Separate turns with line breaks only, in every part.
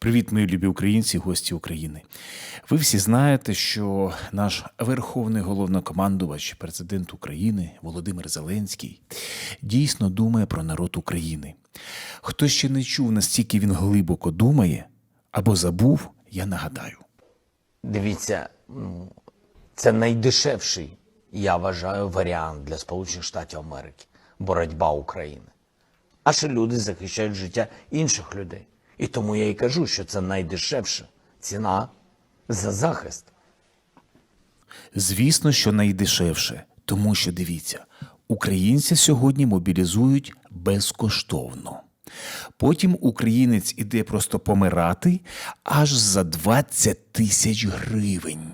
Привіт, мої любі українці, гості України. Ви всі знаєте, що наш верховний головнокомандувач, президент України Володимир Зеленський, дійсно думає про народ України. Хто ще не чув, настільки він глибоко думає або забув, я нагадаю.
Дивіться, ну, це найдешевший, я вважаю, варіант для Сполучених Штатів Америки боротьба України. А ще люди захищають життя інших людей. І тому я і кажу, що це найдешевша ціна за захист.
Звісно, що найдешевше, тому що дивіться, українці сьогодні мобілізують безкоштовно. Потім українець іде просто помирати аж за 20 тисяч гривень.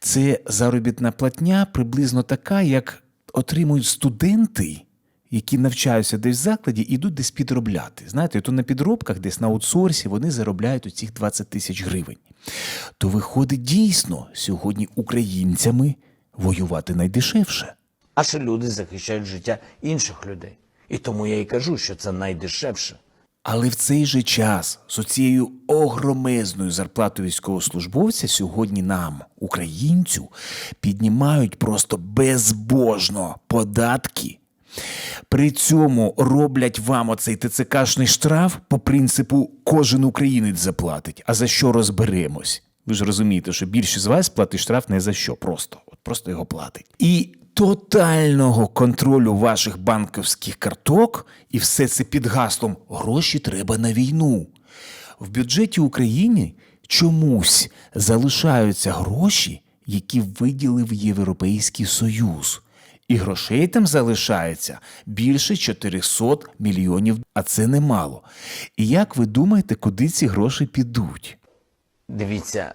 Це заробітна платня приблизно така, як отримують студенти, які навчаються десь в закладі, ідуть десь підробляти. Знаєте, то на підробках, десь на аутсорсі, вони заробляють оцих 20 тисяч гривень. То виходить дійсно сьогодні українцями воювати найдешевше.
А ще люди захищають життя інших людей. І тому я і кажу, що це найдешевше.
Але в цей же час з оцією огромезною зарплатою військовослужбовця сьогодні нам, українцю, піднімають просто безбожно податки. При цьому роблять вам оцей ТЦКшний штраф по принципу кожен українець заплатить. А за що розберемось? Ви ж розумієте, що більшість з вас платить штраф не за що, просто, от просто його платить. І тотального контролю ваших банківських карток, і все це під гаслом гроші треба на війну. В бюджеті України чомусь залишаються гроші, які виділив Європейський Союз. І грошей там залишається більше 400 мільйонів, а це немало. І як ви думаєте, куди ці гроші підуть?
Дивіться,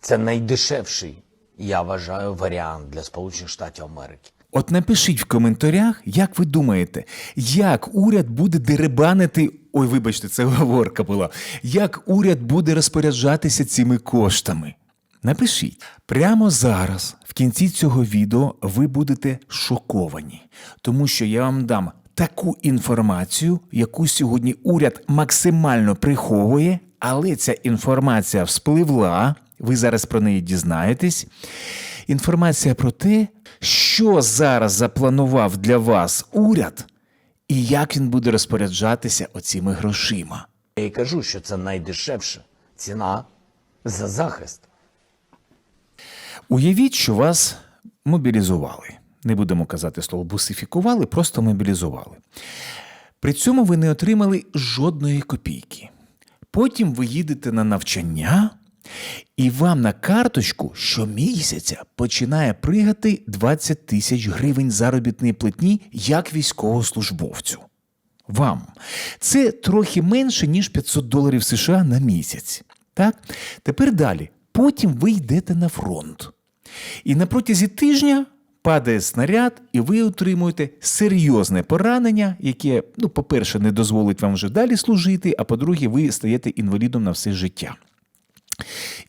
це найдешевший, я вважаю, варіант для Сполучених Штатів Америки.
От напишіть в коментарях, як ви думаєте, як уряд буде деребанити. Ой, вибачте, це говорка була. Як уряд буде розпоряджатися цими коштами? Напишіть. Прямо зараз, в кінці цього відео, ви будете шоковані, тому що я вам дам таку інформацію, яку сьогодні уряд максимально приховує, але ця інформація вспливла. Ви зараз про неї дізнаєтесь. Інформація про те, що зараз запланував для вас уряд, і як він буде розпоряджатися оціми грошима.
Я і кажу, що це найдешевша ціна за захист.
Уявіть, що вас мобілізували. Не будемо казати слово бусифікували, просто мобілізували. При цьому ви не отримали жодної копійки. Потім ви їдете на навчання, і вам на карточку щомісяця починає пригати 20 тисяч гривень заробітної платні як військовослужбовцю. Вам. Це трохи менше, ніж 500 доларів США на місяць. Так? Тепер далі. Потім ви йдете на фронт. І на протязі тижня падає снаряд, і ви отримуєте серйозне поранення, яке, ну, по-перше, не дозволить вам вже далі служити, а по-друге, ви стаєте інвалідом на все життя.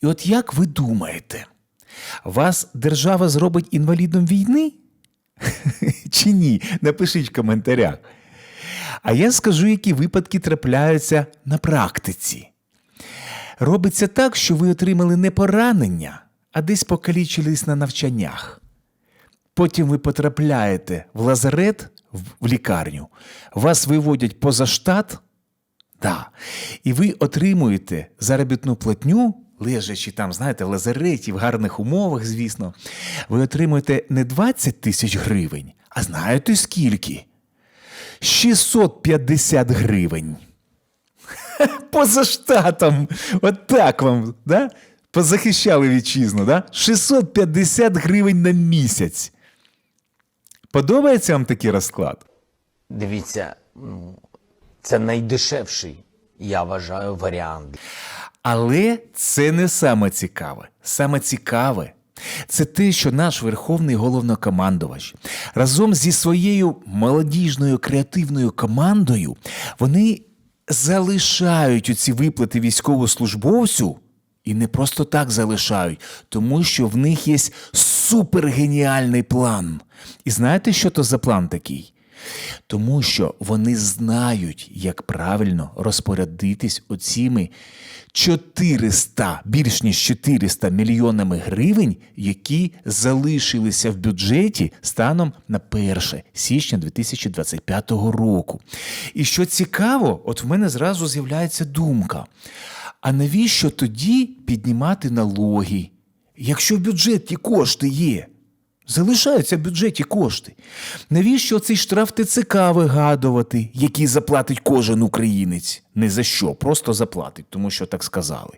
І от як ви думаєте, вас держава зробить інвалідом війни? Чи ні? Напишіть в коментарях. А я скажу, які випадки трапляються на практиці. Робиться так, що ви отримали не поранення, а десь покалічились на навчаннях. Потім ви потрапляєте в лазарет, в- лікарню, вас виводять поза штат, да, і ви отримуєте заробітну платню, лежачи там, знаєте, в лазареті, в гарних умовах, звісно, ви отримуєте не 20 тисяч гривень, а знаєте скільки? 650 гривень. Поза штатом. От так вам, да? Позахищали вітчизну, да? 650 гривень на місяць. Подобається вам такий розклад?
Дивіться, ну, це найдешевший, я вважаю, варіант.
Але це не саме цікаве. Саме цікаве це те, що наш верховний головнокомандувач разом зі своєю молодіжною креативною командою вони залишають оці виплати військовослужбовцю. І не просто так залишають, тому що в них є супергеніальний план. І знаєте, що то за план такий? Тому що вони знають, як правильно розпорядитись оціми 400, більш ніж 400 мільйонами гривень, які залишилися в бюджеті станом на 1 січня 2025 року. І що цікаво, от в мене зразу з'являється думка: а навіщо тоді піднімати налоги, якщо в бюджеті кошти є? Залишаються в бюджеті кошти. Навіщо цей штраф ТЦК вигадувати, який заплатить кожен українець? Не за що, просто заплатить, тому що так сказали.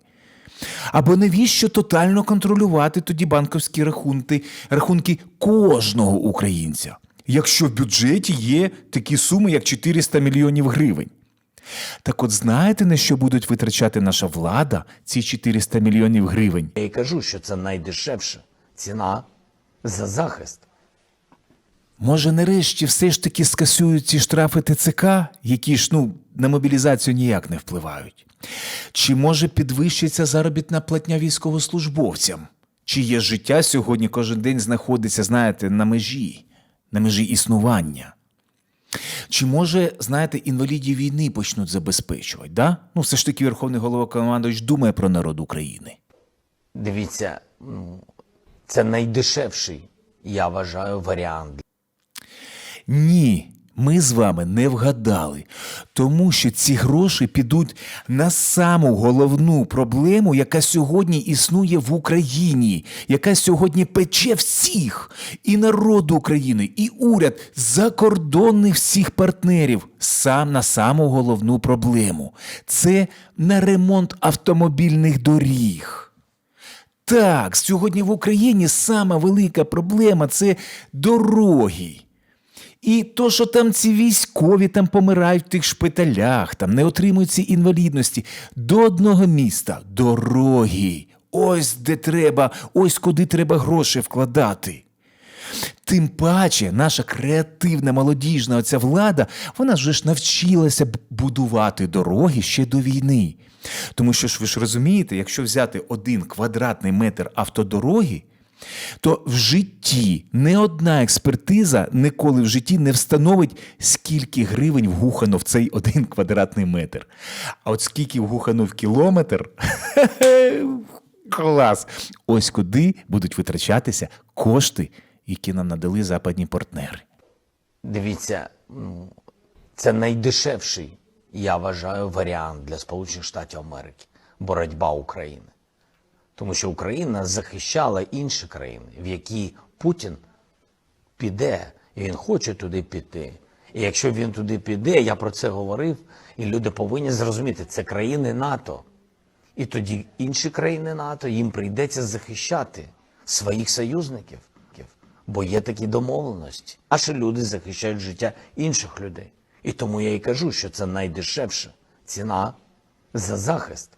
Або навіщо тотально контролювати тоді банківські рахунки, рахунки кожного українця, якщо в бюджеті є такі суми, як 400 мільйонів гривень? Так от знаєте, на що будуть витрачати наша влада ці 400 мільйонів гривень?
Я і кажу, що це найдешевша ціна за захист.
Може, нарешті все ж таки скасують ці штрафи ТЦК, які ж ну, на мобілізацію ніяк не впливають? Чи може підвищиться заробітна платня військовослужбовцям? Чиє життя сьогодні кожен день знаходиться, знаєте, на межі, на межі існування? Чи може, знаєте, інвалідів війни почнуть забезпечувати? Да? Ну, все ж таки Верховний Головнокомандуючий думає про народ України.
Дивіться, ну, це найдешевший, я вважаю, варіант
Ні, ми з вами не вгадали, тому що ці гроші підуть на саму головну проблему, яка сьогодні існує в Україні, яка сьогодні пече всіх, і народ України, і уряд, закордонних всіх партнерів, сам на саму головну проблему. Це на ремонт автомобільних доріг. Так, сьогодні в Україні сама велика проблема це дороги. І то, що там ці військові там помирають в тих шпиталях, там не отримують ці інвалідності до одного міста дороги. Ось де треба, ось куди треба гроші вкладати. Тим паче, наша креативна молодіжна оця влада, вона вже ж навчилася будувати дороги ще до війни. Тому що ж ви ж розумієте, якщо взяти один квадратний метр автодороги, то в житті не одна експертиза ніколи в житті не встановить, скільки гривень вгухано в цей один квадратний метр. А от скільки вгухано в кілометр. Клас! Ось куди будуть витрачатися кошти, які нам надали западні партнери.
Дивіться, ну, це найдешевший, я вважаю, варіант для Сполучених Штатів Америки боротьба України. Тому що Україна захищала інші країни, в які Путін піде, і він хоче туди піти. І якщо він туди піде, я про це говорив, і люди повинні зрозуміти, це країни НАТО. І тоді інші країни НАТО їм прийдеться захищати своїх союзників, бо є такі домовленості. Наші люди захищають життя інших людей. І тому я і кажу, що це найдешевша ціна за захист.